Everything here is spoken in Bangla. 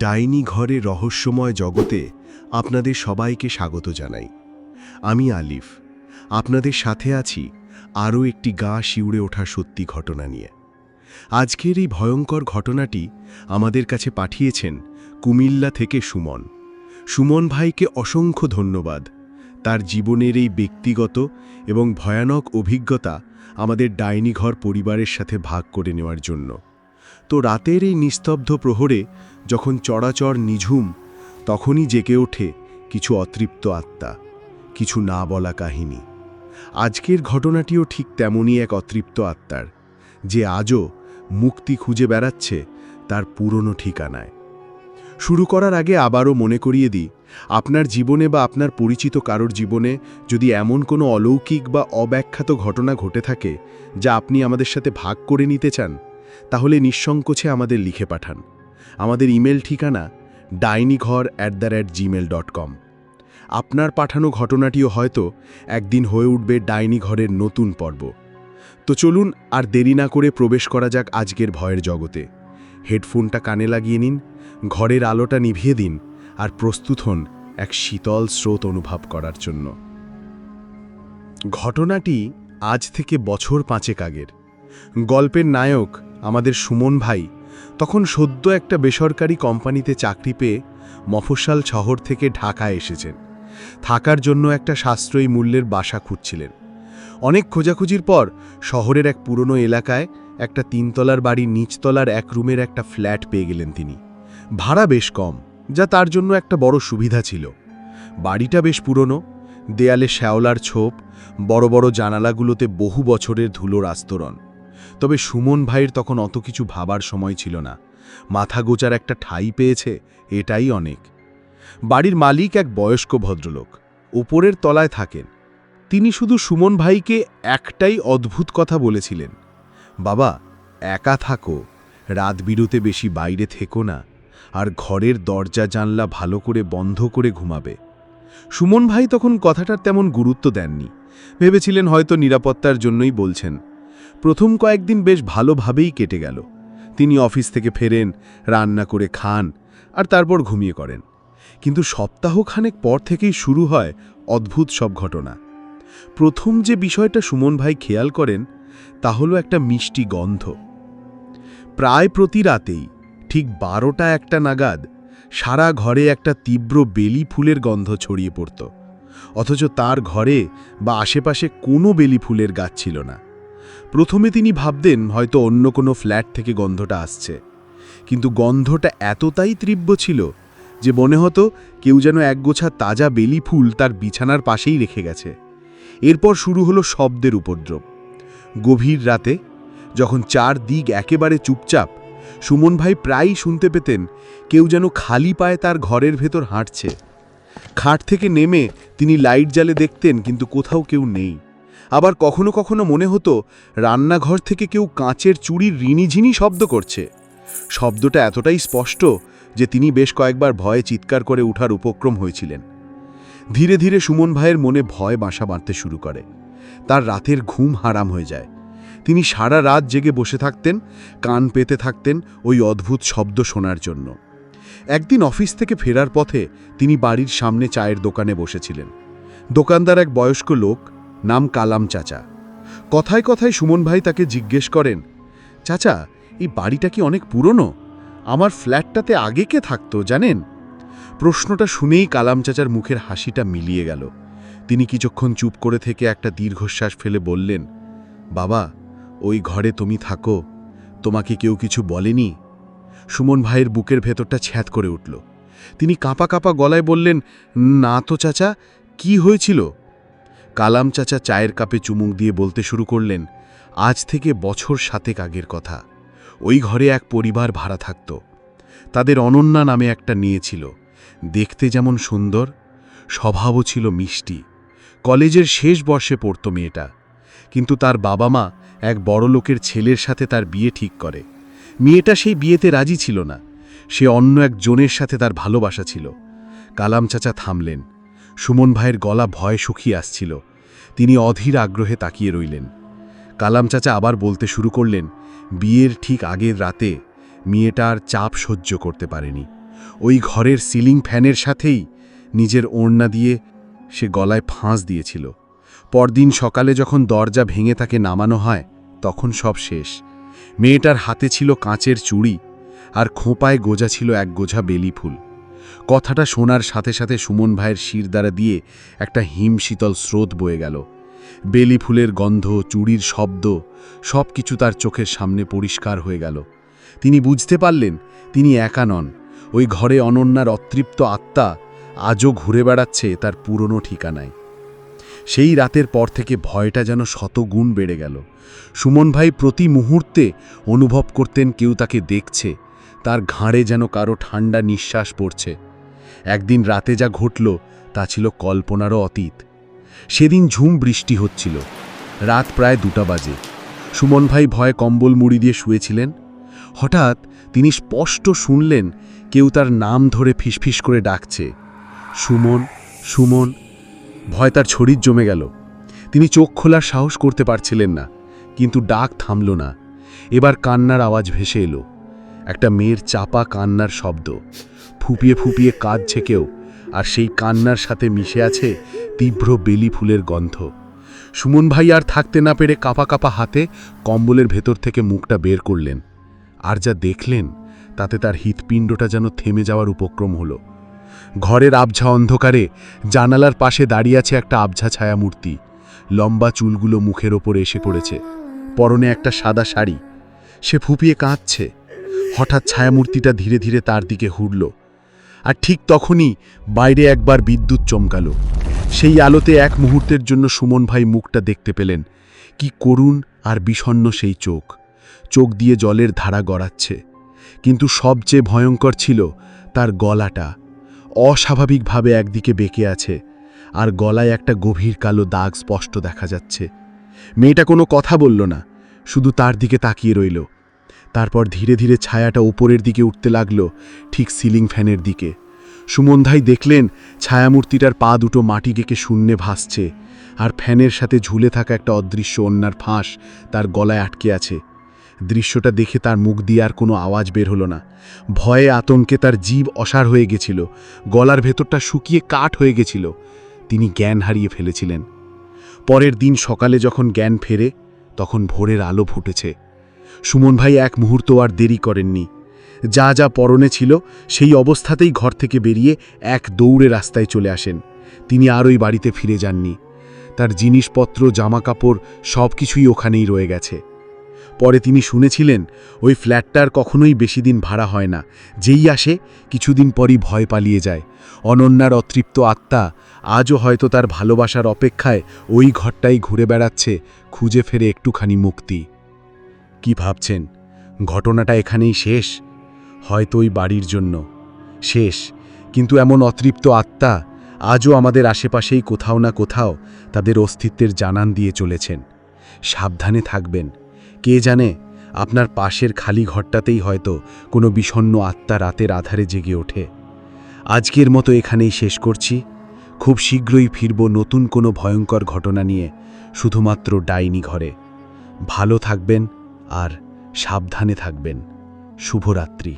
ডাইনি ঘরে রহস্যময় জগতে আপনাদের সবাইকে স্বাগত জানাই। আমি আলিফ। আপনাদের সাথে আছি আরও একটি গা শিউড়ে ওঠা সত্যি ঘটনা নিয়ে। আজকের এই ভয়ঙ্কর ঘটনাটি আমাদের কাছে পাঠিয়েছেন কুমিল্লা থেকে সুমন। সুমন ভাইকে অসংখ্য ধন্যবাদ। তার জীবনের এই ব্যক্তিগত এবং ভয়ানক অভিজ্ঞতা আমাদের ডাইনিঘর পরিবারের সাথে ভাগ করে নেওয়ার জন্য। তো রাতের এই নিস্তব্ধ প্রহরে যখন চড়াচর নিঝুম, তখনই জেগে ওঠে কিছু অতৃপ্ত আত্মা, কিছু না বলা কাহিনী। আজকের ঘটনাটিও ঠিক তেমনই এক অতৃপ্ত আত্মার, যে আজও মুক্তি খুঁজে বেড়াচ্ছে তার পুরনো ঠিকানায়। শুরু করার আগে আবারও মনে করিয়ে দিই, আপনার জীবনে বা আপনার পরিচিত কারোর জীবনে যদি এমন কোনো অলৌকিক বা অব্যাখ্যাত ঘটনা ঘটে থাকে, যা আপনি আমাদের সাথে ভাগ করে নিতে চান তাহলে নিঃসংকোচে আমাদের লিখে পাঠান। আমাদের ইমেল ঠিকানা ডাইনিঘর at the rate Gmail dot com আপনার পাঠানো ঘটনাটিও হয়তো একদিন হয়ে উঠবে ডাইনিঘরের নতুন পর্ব। তো চলুন আর দেরি না করে প্রবেশ করা যাক আজকের ভয়ের জগতে। হেডফোনটা কানে লাগিয়ে নিন, ঘরের আলোটা নিভিয়ে দিন, আর প্রস্তুত হন এক শীতল স্রোত অনুভব করার জন্য। ঘটনাটি আজ থেকে বছর পাঁচেক আগের। গল্পের নায়ক আমাদের সুমন ভাই তখন সদ্য একটা বেসরকারি কোম্পানিতে চাকরি পেয়ে মফস্বল শহর থেকে ঢাকায় এসেছেন। থাকার জন্য একটা সাশ্রয়ী মূল্যের বাসা খুঁজছিলেন। অনেক খোঁজাখুঁজির পর শহরের এক পুরনো এলাকায় একটা তিনতলার বাড়ির নিচতলার এক রুমের একটা ফ্ল্যাট পেয়ে গেলেন তিনি। ভাড়া বেশ কম, যা তার জন্য একটা বড় সুবিধা ছিল। বাড়িটা বেশ পুরনো, দেয়ালে শ্যাওলার ছোপ, বড় বড় জানালাগুলোতে বহু বছরের ধুলোর আস্তরণ। তবে সুমন ভাইয়ের তখন অত কিছু ভাবার সময় ছিল না। মাথা গোচার একটা ঠাই পেয়েছে, এটাই অনেক। বাড়ির মালিক এক বয়স্ক ভদ্রলোক ওপরের তলায় থাকেন। তিনি শুধু সুমন ভাইকে একটাই অদ্ভুত কথা বলেছিলেন, বাবা, একা থাকো, রাত বিরুতে বেশি বাইরে থেকো না, আর ঘরের দরজা জানলা ভালো করে বন্ধ করে ঘুমাবে। সুমন ভাই তখন কথাটার তেমন গুরুত্ব দেননি। ভেবেছিলেন হয়তো নিরাপত্তার জন্যই বলছেন প্রথম কয়েকদিন বেশ ভালোভাবেই কেটে গেল। তিনি অফিস থেকে ফেরেন, রান্না করে খান আর তারপর ঘুমিয়ে করেন কিন্তু সপ্তাহখানেক পর থেকেই শুরু হয় অদ্ভুত সব ঘটনা। প্রথম যে বিষয়টা সুমন ভাই খেয়াল করেন, তা হলো একটা মিষ্টি গন্ধ। প্রায় প্রতি রাতেই, ঠিক বারোটা একটা নাগাদ, সারা ঘরে একটা তীব্র বেলি ফুলের গন্ধ ছড়িয়ে পড়ত। অথচ তার ঘরে বা আশেপাশে কোনো বেলি ফুলের গাছ ছিল না। প্রথমে তিনি ভাবতেন হয়তো অন্য কোনো ফ্ল্যাট থেকে গন্ধটা আসছে। কিন্তু গন্ধটা এতটাই তীব্র ছিল যে মনে হতো কেউ যেন একগোছা তাজা বেলি ফুল তার বিছানার পাশেই রেখে গেছে। এরপর শুরু হলো শব্দের উপদ্রব। গভীর রাতে যখন চার দিক একেবারে চুপচাপ, সুমন ভাই প্রায়ই শুনতে পেতেন কেউ যেন খালি পায়ে তার ঘরের ভেতর হাঁটছে। খাট থেকে নেমে তিনি লাইট জ্বালে দেখতেন কিন্তু কোথাও কেউ নেই। আবার কখনো কখনো মনে হতো রান্নাঘর থেকে কেউ কাঁচের চুড়ির রিনিঝিনি শব্দ করছে। শব্দটা এতটাই স্পষ্ট যে তিনি বেশ কয়েকবার ভয়ে চিৎকার করে উঠার উপক্রম হয়েছিলেন। ধীরে ধীরে সুমন ভাইয়ের মনে ভয় বাসা বাঁধতে শুরু করে। তার রাতের ঘুম হারাম হয়ে যায়। তিনি সারা রাত জেগে বসে থাকতেন, কান পেতে থাকতেন ওই অদ্ভুত শব্দ শোনার জন্য। একদিন অফিস থেকে ফেরার পথে তিনি বাড়ির সামনে চায়ের দোকানে বসেছিলেন। দোকানদার এক বয়স্ক লোক নাম কালাম চাচা। কথায় কথায় সুমন ভাই তাকে জিজ্ঞেস করেন, চাচা, এই বাড়িটা কি অনেক পুরনো? আমার ফ্ল্যাটটাতে আগে কে থাকতো, জানেন? প্রশ্নটা শুনেই কালাম চাচার মুখের হাসিটা মিলিয়ে গেল। তিনি কিছুক্ষণ চুপ করে থেকে একটা দীর্ঘশ্বাস ফেলে বললেন, বাবা, ওই ঘরে তুমি থাকো, তোমাকে কেউ কিছু বলেনি? সুমন ভাইয়ের বুকের ভেতরটা ছ্যাত করে উঠল। তিনি কাঁপা কাঁপা গলায় বললেন, না তো চাচা, কি হয়েছিল? কালাম চাচা চায়ের কাপে চুমুক দিয়ে বলতে শুরু করলেন, আজ থেকে বছর সাতেক আগের কথা। ওই ঘরে এক পরিবার ভাড়া থাকত। তাদের অনন্যা নামে একটা নিয়েছিল দেখতে যেমন সুন্দর, স্বভাবও ছিল মিষ্টি। কলেজের শেষ বর্ষে পড়ত মেয়েটা। কিন্তু তার বাবা মা এক বড় লোকের ছেলের সাথে তার বিয়ে ঠিক করে। মেয়েটা সেই বিয়েতে রাজি ছিল না। সে অন্য এক জনের সাথে তার ভালোবাসা ছিল। কালাম চাচা থামলেন। সুমন ভাইয়ের গলা ভয় শুকিয়ে আসছিল। তিনি অধীর আগ্রহে তাকিয়ে রইলেন। কালাম চাচা আবার বলতে শুরু করলেন, বিয়ের ঠিক আগের রাতে মেয়েটার চাপ সহ্য করতে পারেনি। ওই ঘরের সিলিং ফ্যানের সাথেই নিজের ওড়না দিয়ে সে গলায় ফাঁস দিয়েছিল। পরদিন সকালে যখন দরজা ভেঙে তাকে নামানো হয়, তখন সব শেষ। মেয়েটার হাতে ছিল কাঁচের চুড়ি আর খোঁপায় গোজা ছিল এক গোঝা বেলি ফুল। কথাটা শোনার সাথে সাথে সুমন ভাইয়ের শির দ্বারা দিয়ে একটা হিম শীতল স্রোত বয়ে গেল। বেলি ফুলের গন্ধ, চুড়ির শব্দ সব কিছু তার চোখের সামনে পরিষ্কার হয়ে গেল। তিনি বুঝতে পারলেন, তিনি একা নন। ওই ঘরে অনন্যার অতৃপ্ত আত্মা আজও ঘুরে বেড়াচ্ছে তার পুরনো ঠিকানায়। সেই রাতের পর থেকে ভয়টা যেন শতগুণ বেড়ে গেল। সুমন ভাই প্রতি মুহূর্তে অনুভব করতেন কেউ তাকে দেখছে, তার ঘাড়ে যেন কারও ঠান্ডা নিঃশ্বাস পড়ছে। একদিন রাতে যা ঘটল, তা ছিল কল্পনারও অতীত। সেদিন ঝুম বৃষ্টি হচ্ছিল। রাত প্রায় দুটা বাজে। সুমন ভাই ভয়ে কম্বল মুড়ি দিয়ে শুয়েছিলেন। হঠাৎ তিনি স্পষ্ট শুনলেন, কেউ তার নাম ধরে ফিসফিস করে ডাকছে। সুমন সুমন। ভয় তার শরীর জমে গেল। তিনি চোখ খোলার সাহস করতে পারছিলেন না, কিন্তু ডাক থামল না। এবার কান্নার আওয়াজ ভেসে এলো। একটা মেয়ের চাপা কান্নার শব্দ। ফুপিয়ে ফুপিয়ে কাঁদছে কেউ, আর সেই কান্নার সাথে মিশে আছে তীব্র বেলি ফুলের গন্ধ। সুমন ভাই আর থাকতে না পেরে কাপা কাপা হাতে কম্বলের ভেতর থেকে মুখটা বের করলেন। আর যা দেখলেন, তাতে তার হৃৎপিণ্ডটা যেন থেমে যাওয়ার উপক্রম হলো। ঘরের আবঝা অন্ধকারে জানালার পাশে দাঁড়িয়ে আছে একটা আবঝা ছায়ামূর্তি। লম্বা চুলগুলো মুখের ওপর এসে পড়েছে। পরনে একটা সাদা শাড়ি। সে ফুপিয়ে কাঁদছে। হঠাৎ ছায়ামূর্তিটা ধীরে ধীরে তার দিকে হুড়ল। আর ঠিক তখনই বাইরে একবার বিদ্যুৎ চমকালো। সেই আলোতে এক মুহূর্তের জন্য সুমন ভাই মুখটা দেখতে পেলেন। কি করুণ আর বিষণ্ণ সেই চোখ। চোখ দিয়ে জলের ধারা গড়াচ্ছে। কিন্তু সবচেয়ে ভয়ঙ্কর ছিল, তার গলাটা অস্বাভাবিকভাবে একদিকে বেঁকে আছে আর গলায় একটা গভীর কালো দাগ স্পষ্ট দেখা যাচ্ছে। মেয়েটা কোনো কথা বলল না, শুধু তার দিকে তাকিয়ে রইল। তারপর ধীরে ধীরে ছায়াটা উপরের দিকে উঠতে লাগল, ঠিক সিলিং ফ্যানের দিকে। সুমনধাই দেখলেন, ছায়ামূর্তিটার পা দুটো মাটি গেকে শূন্যে ভাসছে, আর ফ্যানের সাথে ঝুলে থাকা একটা অদৃশ্য অন্যার ফাঁস তার গলায় আটকে আছে। দৃশ্যটা দেখে তার মুখ দিয়ে আর কোনো আওয়াজ বের হলো না। ভয়ে আতঙ্কে তার জীব অসার হয়ে গেছিল, গলার ভেতরটা শুকিয়ে কাঠ হয়ে গেছিল। তিনি জ্ঞান হারিয়ে ফেলেছিলেন। পরের দিন সকালে যখন জ্ঞান ফেরে, তখন ভোরের আলো ফুটেছে। সুমন ভাই এক মুহূর্ত আর দেরি করেননি। যা যা পরনে ছিল, সেই অবস্থাতেই ঘর থেকে বেরিয়ে এক দৌড়ে রাস্তায় চলে আসেন। তিনি আর ওই বাড়িতে ফিরে যাননি। তার জিনিসপত্র, জামাকাপড় সব কিছুই ওখানেই রয়ে গেছে। পরে তিনি শুনেছিলেন, ওই ফ্ল্যাটটার কখনোই বেশি দিন ভাড়া হয় না। যেই আসে, কিছুদিন পরই ভয় পালিয়ে যায়। অনন্যার অতৃপ্ত আত্মা আজও হয়তো তার ভালোবাসার অপেক্ষায় ওই ঘরটাই ঘুরে বেড়াচ্ছে, খুঁজে ফেরে একটুখানি মুক্তি। কি ভাবছেন? ঘটনাটা এখানেই শেষ? হয়তো ওই বাড়ির জন্য। শেষ। কিন্তু এমন অতৃপ্ত আত্মা আজও আমাদের আশেপাশেই কোথাও না কোথাও তাদের অস্তিত্বের জানান দিয়ে চলেছেন। সাবধানে থাকবেন। কে জানে, আপনার পাশের খালি ঘরটাতেই হয়তো কোনো বিষণ্ণ আত্মা রাতের আধারে জেগে ওঠে। আজকের মতো এখানেই শেষ করছি। খুব শীঘ্রই ফিরব নতুন কোনো ভয়ঙ্কর ঘটনা নিয়ে, শুধুমাত্র ডাইনি ঘরে। ভালো থাকবেন আর সাবধানে থাকবেন। শুভরাত্রি।